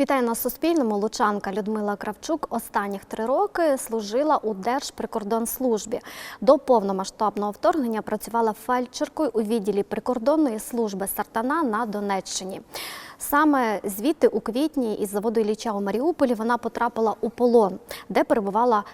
Вітаю на Суспільному. Лучанка Людмила Кравчук останніх три роки служила у Держприкордонслужбі. До повномасштабного вторгнення працювала фельдшеркою у відділі прикордонної служби Сартана на Донеччині. Саме звідти у квітні із заводу Ілліча у Маріуполі вона потрапила у полон, де перебувала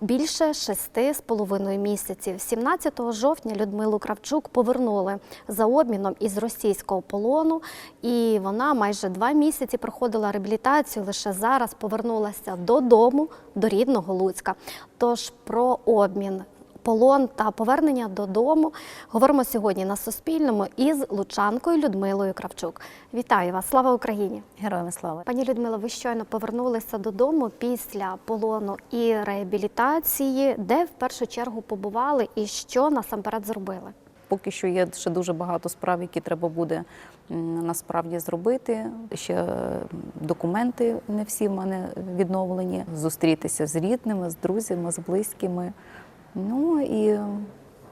більше шести з половиною місяців. 17 жовтня Людмилу Кравчук повернули за обміном із російського полону, і вона майже два місяці проходила реабілітацію. Лише зараз повернулася додому, до рідного Луцька. Тож про обмін. Полон та повернення додому говоримо сьогодні на Суспільному із Лучанкою Людмилою Кравчук. Вітаю вас! Слава Україні! Героям слава. Пані Людмила, ви щойно повернулися додому після полону і реабілітації, де в першу чергу побували і що насамперед зробили? Поки що є ще дуже багато справ, які треба буде насправді зробити. Ще е, документи не всі в мене відновлені. Зустрітися з рідними, з друзями, з близькими. Ну і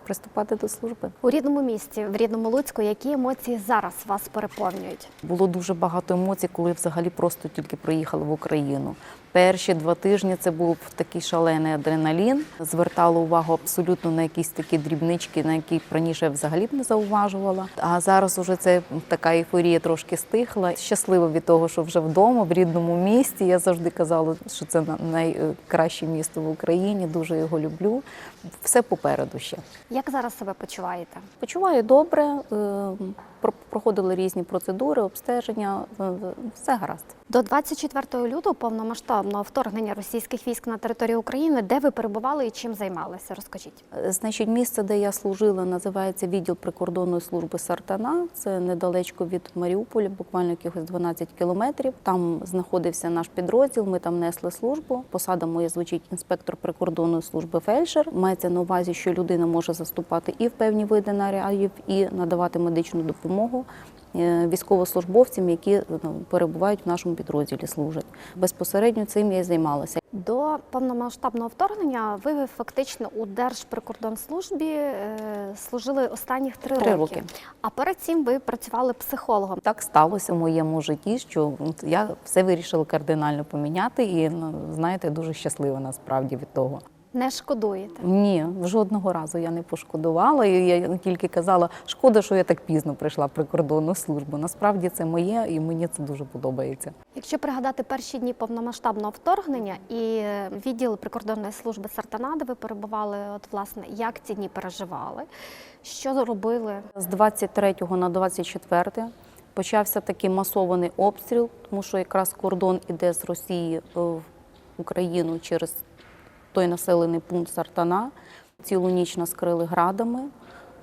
приступати до служби. У рідному місті, в рідному Луцьку, які емоції зараз вас переповнюють? Було дуже багато емоцій, коли взагалі просто тільки приїхали в Україну. Перші два тижні це був такий шалений адреналін. Звертала увагу абсолютно на якісь такі дрібнички, на які раніше взагалі б не зауважувала. А зараз уже це така ейфорія трошки стихла. Щаслива від того, що вже вдома, в рідному місті. Я завжди казала, що це на- найкраще місто в Україні. Дуже його люблю. Все попереду ще. Як зараз себе почуваєте? Почуваю добре, е, про- проходили різні процедури, обстеження, е, все гаразд. До 24 лютого повномасштабного вторгнення російських військ на територію України, де ви перебували і чим займалися? Розкажіть. Е, Значить, місце, де я служила, називається відділ прикордонної служби Сартана. Це недалечко від Маріуполя, буквально якихось 12 кілометрів. Там знаходився наш підрозділ. Ми там несли службу. Посада моя звучить інспектор прикордонної служби фельдшер. Мається на увазі, що людина може заступати і в певні види нарядів, і надавати медичну допомогу. Е, Військовослужбовцям, які ну, перебувають в нашому підрозділі, служать безпосередньо цим я і займалася. До повномасштабного вторгнення ви фактично у Держприкордонслужбі е, служили останніх три, Три роки. роки. А перед цим ви працювали психологом. Так сталося в моєму житті, що я все вирішила кардинально поміняти, і ну, знаєте, дуже щаслива насправді від того. Не шкодуєте. Ні, жодного разу я не пошкодувала. І я тільки казала, шкода, що я так пізно прийшла в прикордонну службу. Насправді це моє, і мені це дуже подобається. Якщо пригадати перші дні повномасштабного вторгнення і е, відділ прикордонної служби Сартана, де ви перебували, от власне, як ці дні переживали, що робили? З 23 на 24 почався такий масований обстріл, тому що якраз кордон іде з Росії е, в Україну через той населений пункт Сартана. Цілу ніч нас крили градами.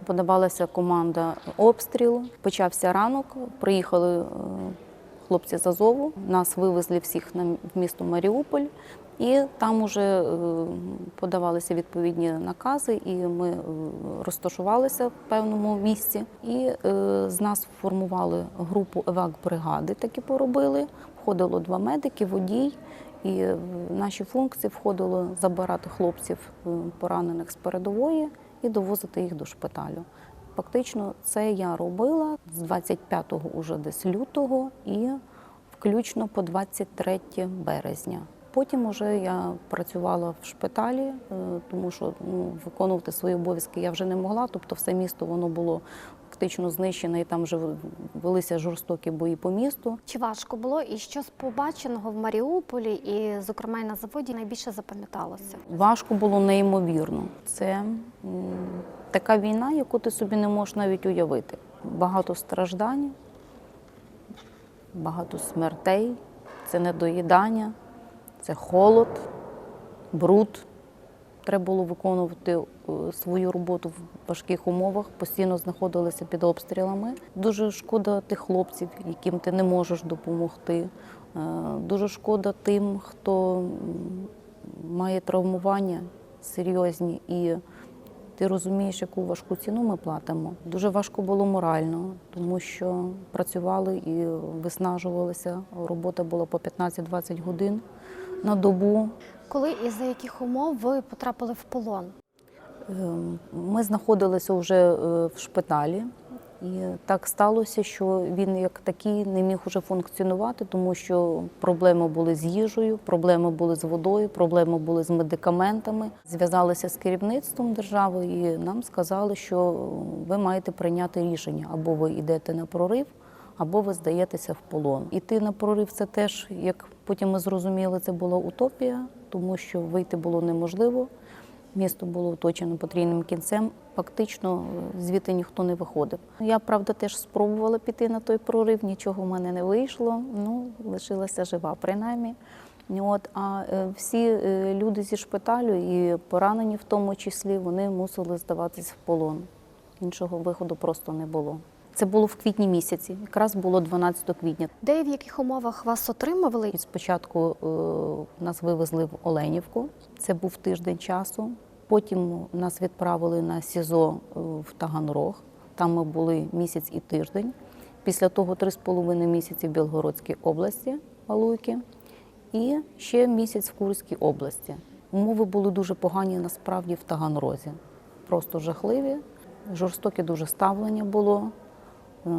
Подавалася команда обстрілу. Почався ранок. Приїхали е, хлопці з Азову. Нас вивезли всіх на в місто Маріуполь. І там уже е, подавалися відповідні накази, і ми е, розташувалися в певному місці. І з нас формували групу евак-бригади, такі поробили. Входило два медики, водій. І в наші функції входило забирати хлопців е, поранених з передової і довозити їх до шпиталю. Фактично, це я робила з 25-го уже десь лютого і включно по 23 березня. Потім уже я працювала в шпиталі, е, тому що ну, виконувати свої обов'язки я вже не могла. Тобто, все місто воно було фактично знищене, і там вже велися жорстокі бої по місту. Чи важко було, і що з побаченого в Маріуполі, і, зокрема, і на заводі найбільше запам'яталося? Важко було неймовірно. Це така війна, яку ти собі не можеш навіть уявити. Багато страждань, багато смертей, це недоїдання, це холод, бруд. Треба було виконувати е, свою роботу в важких умовах, постійно знаходилися під обстрілами. Дуже шкода тих хлопців, яким ти не можеш допомогти. Е, Дуже шкода тим, хто має травмування серйозні, і ти розумієш, яку важку ціну ми платимо. Дуже важко було морально, тому що працювали і виснажувалися. Робота була по 15-20 годин на добу. Коли і за яких умов ви потрапили в полон? Ем, Ми знаходилися вже е, в шпиталі, І так сталося, що він як такий не міг уже функціонувати, тому що проблеми були з їжею, проблеми були з водою, проблеми були з медикаментами. Зв'язалися з керівництвом держави і нам сказали, що ви маєте прийняти рішення або ви йдете на прорив, або ви здаєтеся в полон. Іти на прорив це теж, як потім ми зрозуміли, це була утопія, тому що вийти було неможливо. Місто було оточено потрійним кінцем. Фактично е, звідти ніхто не виходив. Я правда теж спробувала піти на той прорив, нічого в мене не вийшло. Ну лишилася жива, принаймні. От а е, всі е, люди зі шпиталю і поранені, в тому числі, вони мусили здаватись в полон. Іншого виходу просто не було. Це було в квітні місяці, якраз було 12 квітня. Де і в яких умовах вас отримували? Спочатку е, нас вивезли в Оленівку, це був тиждень часу. Потім нас відправили на СІЗО е, в Таганрог. Там ми були місяць і тиждень. Після того три з половиною місяці в Білгородській області, Валуйки, і ще місяць в Курській області. Умови були дуже погані насправді в Таганрозі. Просто жахливі, жорстоке дуже ставлення було. Е,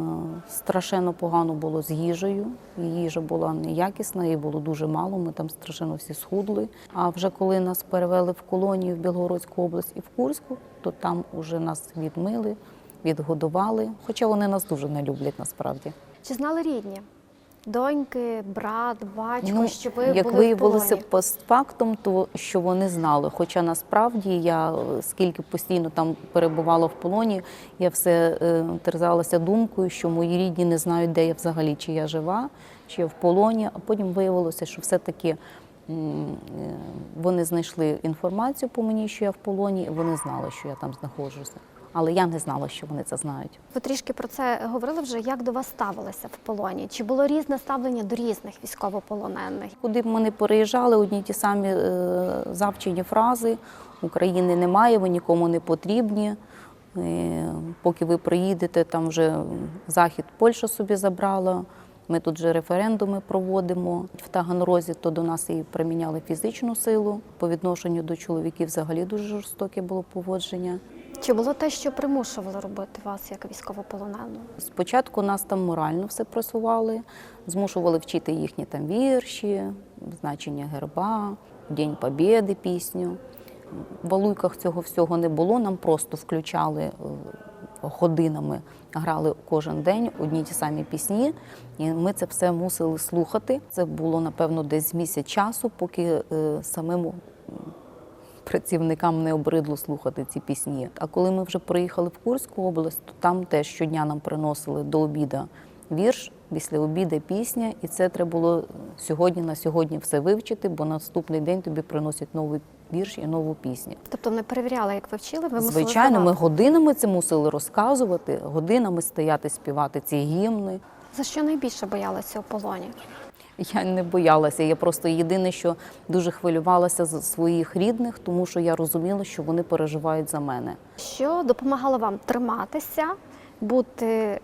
Страшенно погано було з їжею. Їжа була неякісна, її було дуже мало. Ми там страшенно всі схудли. А вже коли нас перевели в колонію в Білгородську область і в Курську, то там уже нас відмили, відгодували. Хоча вони нас дуже не люблять насправді. Чи знали рідні? Доньки, брат, батько, що ви Ну, як були виявилося в полоні? постфактум, то що вони знали. Хоча насправді я е, скільки постійно там перебувала в полоні, я все е, терзалася думкою, що мої рідні не знають, де я взагалі, чи я жива, чи я в полоні. А потім виявилося, що все-таки е, вони знайшли інформацію по мені, що я в полоні, і вони знали, що я там знаходжуся. Але я не знала, що вони це знають. Ви трішки про це говорили вже, як до вас ставилися в полоні? Чи було різне ставлення до різних військовополонених? Куди б ми не переїжджали, одні ті самі е, завчені фрази України немає, ви нікому не потрібні. Е, Поки ви приїдете, там вже захід Польща собі забрала. Ми тут вже референдуми проводимо. В Таганрозі то до нас і приміняли фізичну силу. По відношенню до чоловіків взагалі дуже жорстоке було поводження. Чи було те, що примушувало робити вас як військовополонену? Спочатку нас там морально все просували, змушували вчити їхні там вірші, значення герба, День Побєди пісню. В Валуйках цього всього не було, нам просто включали е, годинами, грали кожен день одні ті самі пісні, і ми це все мусили слухати. Це було, напевно, десь місяць часу, поки е, самим працівникам не обридло слухати ці пісні. А коли ми вже приїхали в Курську область, то там теж щодня нам приносили до обіда вірш, після обіда пісня, і це треба було сьогодні на сьогодні все вивчити, бо наступний день тобі приносять новий вірш і нову пісню. Тобто не перевіряли, як ви вчили, ви мусили Звичайно, ми годинами це мусили розказувати, годинами стояти, співати ці гімни. За що найбільше боялися у полоні? Я не боялася. Я просто єдине, що дуже хвилювалася за своїх рідних, тому що я розуміла, що вони переживають за мене. Що допомагало вам триматися, бути е,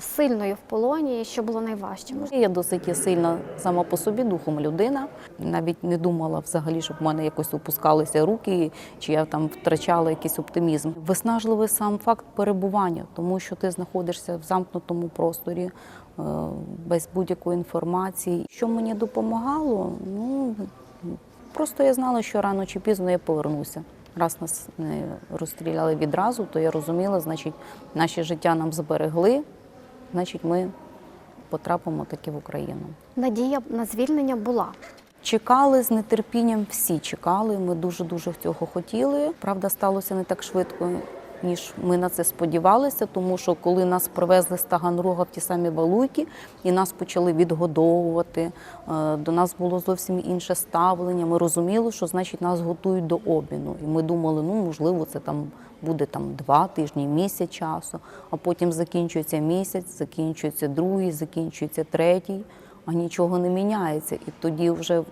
сильною в полоні? Що було найважче? Я досить є сильна сама по собі духом людина. Навіть не думала взагалі, щоб в мене якось опускалися руки, чи я там втрачала якийсь оптимізм. Виснажливий сам факт перебування, тому що ти знаходишся в замкнутому просторі без будь-якої інформації. Що мені допомагало? Ну просто я знала, що рано чи пізно я повернуся. Раз нас не розстріляли відразу, то я розуміла, значить, наші життя нам зберегли, значить, ми потрапимо таки в Україну. Надія на звільнення була. Чекали з нетерпінням, всі чекали. Ми дуже дуже цього хотіли. Правда, сталося не так швидко, ніж ми на це сподівалися, тому що коли нас привезли з Таганрога в ті самі Валуйки і нас почали відгодовувати, е, до нас було зовсім інше ставлення. Ми розуміли, що значить нас готують до обміну. І ми думали, ну можливо, це там буде там два тижні, місяць часу, а потім закінчується місяць, закінчується другий, закінчується третій а нічого не міняється. І тоді вже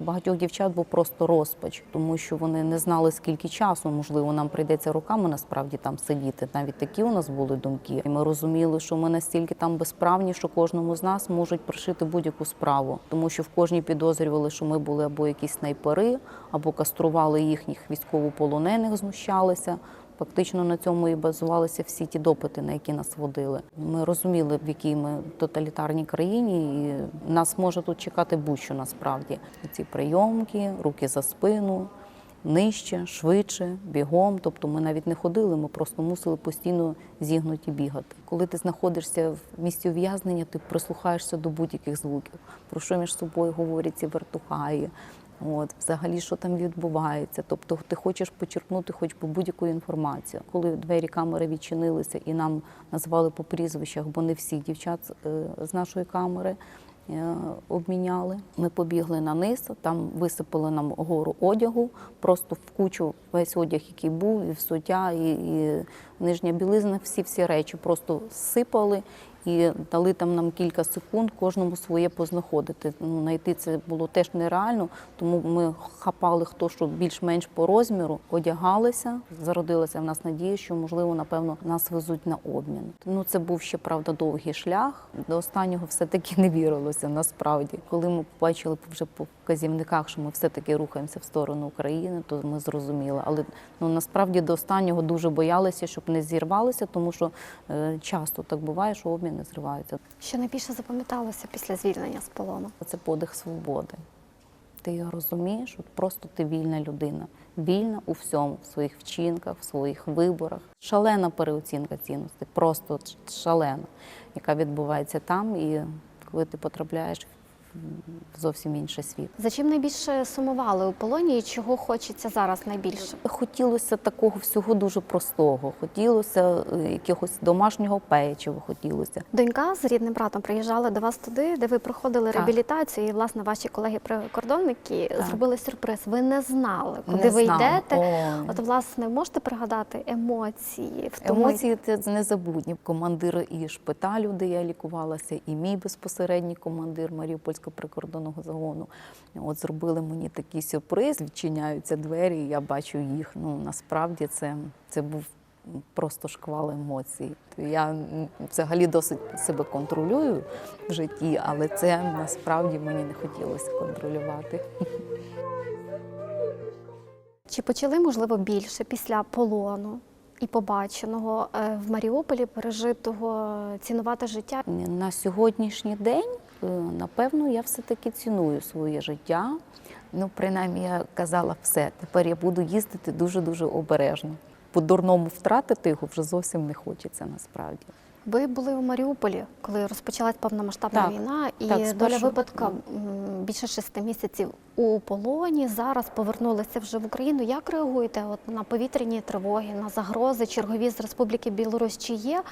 багатьох дівчат був просто розпач, тому що вони не знали, скільки часу, можливо, нам прийдеться роками насправді там сидіти. Навіть такі у нас були думки. І ми розуміли, що ми настільки там безправні, що кожному з нас можуть пришити будь-яку справу, тому що в кожній підозрювали, що ми були або якісь снайпери, або кастрували їхніх військовополонених, знущалися. Фактично на цьому і базувалися всі ті допити, на які нас водили. Ми розуміли, в якій ми тоталітарній країні, і нас може тут чекати будь-що насправді. Ці прийомки, руки за спину, нижче, швидше, бігом. Тобто ми навіть не ходили, ми просто мусили постійно зігнуті бігати. Коли ти знаходишся в місці ув'язнення, ти прислухаєшся до будь-яких звуків, про що між собою говорять ці вертухаї. От, взагалі, що там відбувається. Тобто ти хочеш почерпнути хоч би будь-яку інформацію. Коли двері камери відчинилися і нам назвали по прізвищах, бо не всіх дівчат е, з нашої камери е, обміняли. Ми побігли на низ, там висипали нам гору одягу, просто в кучу весь одяг, який був, і взуття, і, і нижня білизна, всі всі речі просто сипали. І дали там нам кілька секунд кожному своє познаходити. Ну, знайти це було теж нереально, тому ми хапали хто що більш-менш по розміру, одягалися. Зародилася в нас надія, що можливо, напевно, нас везуть на обмін. Ну це був ще правда довгий шлях. До останнього все-таки не вірилося насправді. Коли ми побачили вже по вказівниках, що ми все-таки рухаємося в сторону України, то ми зрозуміли. Але ну насправді до останнього дуже боялися, щоб не зірвалися, тому що е, часто так буває, що обміни зриваються. Що найбільше запам'яталося після звільнення з полону? Це подих свободи. Ти його розумієш, от просто ти вільна людина, вільна у всьому, в своїх вчинках, в своїх виборах. Шалена переоцінка цінностей, просто шалена, яка відбувається там, і коли ти потрапляєш в зовсім інший світ. За чим найбільше сумували у полоні і чого хочеться зараз найбільше? Хотілося такого всього дуже простого. Хотілося е, якогось домашнього печива, хотілося. Донька з рідним братом приїжджали до вас туди, де ви проходили Так. реабілітацію, і власне ваші колеги-прикордонники Так. зробили сюрприз. Ви не знали, куди Не ви знала. йдете. Ой. От власне можете пригадати емоції, втоми? Емоції це незабутні. Командир і шпиталю, де я лікувалася, і мій безпосередній командир Маріупольського прикордонного загону. От зробили мені такий сюрприз, відчиняються двері, і я бачу їх. Ну насправді це, це був просто шквал емоцій. Я взагалі досить себе контролюю в житті, але це насправді мені не хотілося контролювати. Чи почали можливо більше після полону і побаченого е, в Маріуполі пережитого цінувати життя? На сьогоднішній день, напевно, я все-таки ціную своє життя. Ну, принаймні, я казала все. Тепер я буду їздити дуже-дуже обережно. По-дурному втратити його вже зовсім не хочеться насправді. Ви були у Маріуполі, коли розпочалась повномасштабна Так, війна, і так, доля спершу, випадка більше шести місяців у полоні. Зараз повернулися вже в Україну. Як реагуєте от на повітряні тривоги, на загрози чергові з Республіки Білорусь? Чи є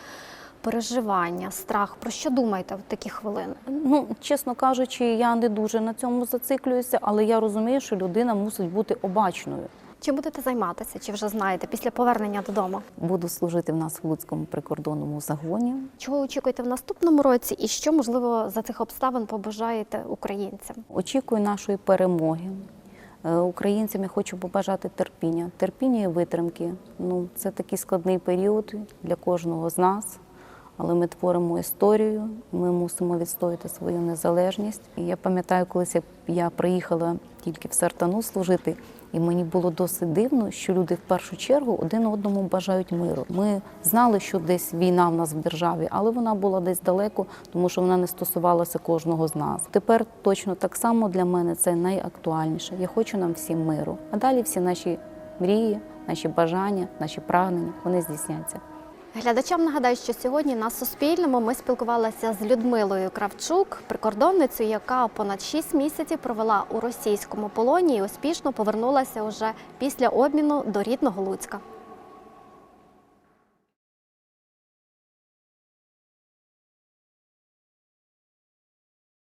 переживання, страх? Про що думаєте в такі хвилини? Ну, чесно кажучи, я не дуже на цьому зациклююся, але я розумію, що людина мусить бути обачною. Чим будете займатися? Чи вже знаєте після повернення додому? Буду служити в нас в Луцькому прикордонному загоні. Чого очікуєте в наступному році, і що можливо за цих обставин побажаєте українцям? Очікую нашої перемоги. Е, Українцям я хочу побажати терпіння, терпіння і витримки. Ну, це такий складний період для кожного з нас, але ми творимо історію, ми мусимо відстояти свою незалежність. І я пам'ятаю, колись я- приїхала тільки в Сартану служити, і мені було досить дивно, що люди в першу чергу один одному бажають миру. Ми знали, що десь війна в нас в державі, але вона була десь далеко, тому що вона не стосувалася кожного з нас. Тепер точно так само для мене це найактуальніше. Я хочу нам всім миру. А далі всі наші мрії, наші бажання, наші прагнення вони здійсняться. Глядачам нагадаю, що сьогодні на Суспільному ми спілкувалися з Людмилою Кравчук, прикордонницею, яка понад 6 місяців провела у російському полоні і успішно повернулася уже після обміну до рідного Луцька.